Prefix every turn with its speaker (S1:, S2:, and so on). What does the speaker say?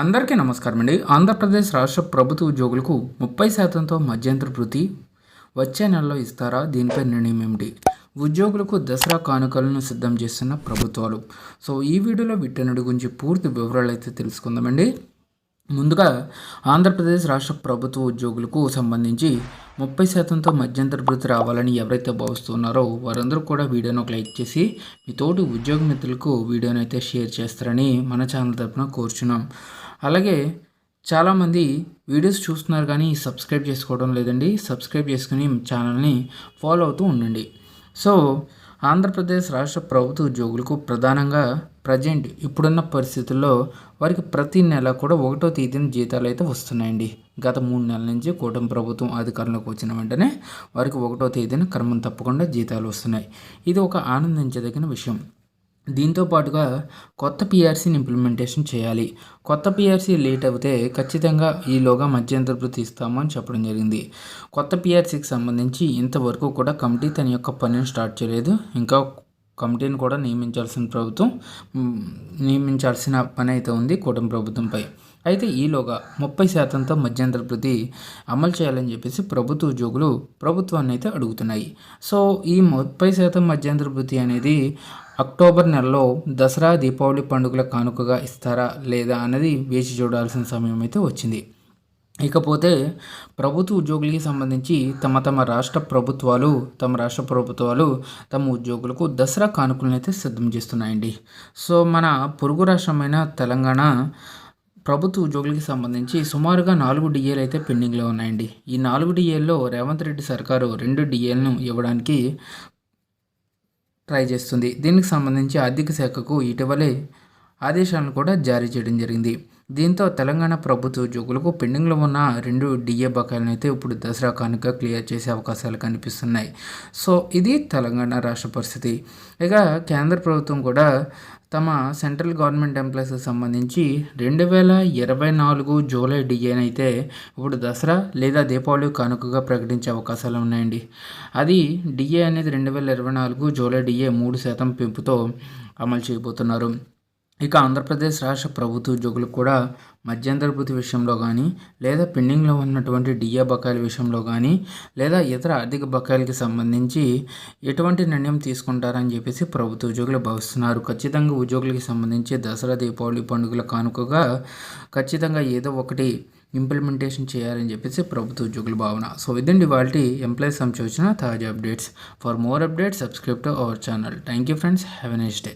S1: అందరికీ నమస్కారం అండి. ఆంధ్రప్రదేశ్ రాష్ట్ర ప్రభుత్వ ఉద్యోగులకు ముప్పై శాతంతో మధ్యంతర వృత్తి వచ్చే నెలలో ఇస్తారా? దీనిపై నిర్ణయం ఏమిటి? ఉద్యోగులకు దసరా కానుకలను సిద్ధం చేస్తున్న ప్రభుత్వాలు. సో ఈ వీడియోలో వీటన్నిటి గురించి పూర్తి వివరాలు అయితే తెలుసుకుందామండి ముందుగా ఆంధ్రప్రదేశ్ రాష్ట్ర ప్రభుత్వ ఉద్యోగులకు సంబంధించి ముప్పై శాతంతో మధ్యంతర భృతి రావాలని ఎవరైతే భావిస్తున్నారో వారందరూ కూడా వీడియోను ఒక లైక్ చేసి మీ తోటి ఉద్యోగ మిత్రులకు వీడియోను అయితే షేర్ చేస్తారని మన ఛానల్ తరఫున కోరుచున్నాం. అలాగే చాలామంది వీడియోస్ చూస్తున్నారు కానీ సబ్స్క్రైబ్ చేసుకోవడం లేదండి. సబ్స్క్రైబ్ చేసుకుని ఛానల్ని ఫాలో అవుతూ ఉండండి. సో ఆంధ్రప్రదేశ్ రాష్ట్ర ప్రభుత్వ ఉద్యోగులకు ప్రధానంగా ప్రజెంట్ ఇప్పుడున్న పరిస్థితుల్లో వారికి ప్రతి నెల కూడా ఒకటో తేదీన జీతాలు అయితే వస్తున్నాయండి. గత మూడు నెలల నుంచి కూటమి ప్రభుత్వం అధికారంలోకి వచ్చిన వెంటనే వారికి ఒకటో తేదీన క్రమం తప్పకుండా జీతాలు వస్తున్నాయి. ఇది ఒక ఆనందించదగిన విషయం. దీంతో పాటుగా కొత్త పిఆర్సీని ఇంప్లిమెంటేషన్ చేయాలి. కొత్త పిఆర్సీ లేట్ అయితే ఖచ్చితంగా ఈలోగా మధ్యంతర ఇస్తామని చెప్పడం జరిగింది. కొత్త పిఆర్సీకి సంబంధించి ఇంతవరకు కూడా కమిటీ తన యొక్క పనిని స్టార్ట్ చేయలేదు. ఇంకా కమిటీని కూడా నియమించాల్సిన ప్రభుత్వం నియమించాల్సిన పని అయితే ఉంది కూటమి ప్రభుత్వంపై. అయితే ఈలోగా ముప్పై శాతంతో మధ్యంతర వృత్తి అమలు చేయాలని చెప్పేసి ప్రభుత్వ ఉద్యోగులు ప్రభుత్వాన్ని అయితే అడుగుతున్నాయి. సో ఈ ముప్పై శాతం మధ్యంతర వృత్తి అనేది అక్టోబర్ నెలలో దసరా దీపావళి పండుగల కానుకగా ఇస్తారా లేదా అన్నది వేచి చూడాల్సిన సమయం అయితే వచ్చింది. ఇకపోతే ప్రభుత్వ ఉద్యోగులకి సంబంధించి తమ తమ రాష్ట్ర ప్రభుత్వాలు తమ రాష్ట్ర ప్రభుత్వాలు తమ ఉద్యోగులకు దసరా కానుకలను అయితే సిద్ధం చేస్తున్నాయండి. సో మన పొరుగు రాష్ట్రమైన తెలంగాణ ప్రభుత్వ ఉద్యోగులకి సంబంధించి సుమారుగా నాలుగు డిఏలు అయితే పెండింగ్లో ఉన్నాయండి. ఈ నాలుగు డిఏల్లో రేవంత్ రెడ్డి సర్కారు రెండు డిఏలను ఇవ్వడానికి ట్రై చేస్తుంది. దీనికి సంబంధించి ఆర్థిక శాఖకు ఇటీవలే ఆదేశాలను కూడా జారీ చేయడం జరిగింది. దీంతో తెలంగాణ ప్రభుత్వ ఉద్యోగులకు పెండింగ్లో ఉన్న రెండు డిఏ బకాయిలను అయితే ఇప్పుడు దసరా కానుక క్లియర్ చేసే అవకాశాలు కనిపిస్తున్నాయి. సో ఇది తెలంగాణ రాష్ట్ర పరిస్థితి. ఇక కేంద్ర ప్రభుత్వం కూడా తమ సెంట్రల్ గవర్నమెంట్ ఎంప్లాయీస్కి సంబంధించి రెండు వేల ఇరవై నాలుగు జూలై డిఏని అయితే ఇప్పుడు దసరా లేదా దీపావళి కానుకగా ప్రకటించే అవకాశాలు ఉన్నాయండి. అది డిఏ అనేది రెండు వేల ఇరవై నాలుగు జూలై డిఏ మూడు శాతం పెంపుతో అమలు చేయబోతున్నారు. ఇక ఆంధ్రప్రదేశ్ రాష్ట్ర ప్రభుత్వ ఉద్యోగులు కూడా మధ్యంతర భృతి విషయంలో కానీ లేదా పెండింగ్లో ఉన్నటువంటి డిఏ బకాయిల విషయంలో కానీ లేదా ఇతర ఆర్థిక బకాయిలకి సంబంధించి ఎటువంటి నిర్ణయం తీసుకుంటారని చెప్పేసి ప్రభుత్వ ఉద్యోగులు భావిస్తున్నారు. ఖచ్చితంగా ఉద్యోగులకి సంబంధించి దసరా దీపావళి పండుగల కానుకగా ఖచ్చితంగా ఏదో ఒకటి ఇంప్లిమెంటేషన్ చేయాలని చెప్పేసి ప్రభుత్వ ఉద్యోగుల భావన. సో ఇదండి వాళ్ళ ఎంప్లాయీస్ సంబంధించిన తాజా updates. For more updates subscribe to our channel. Thank you friends. Have a next day.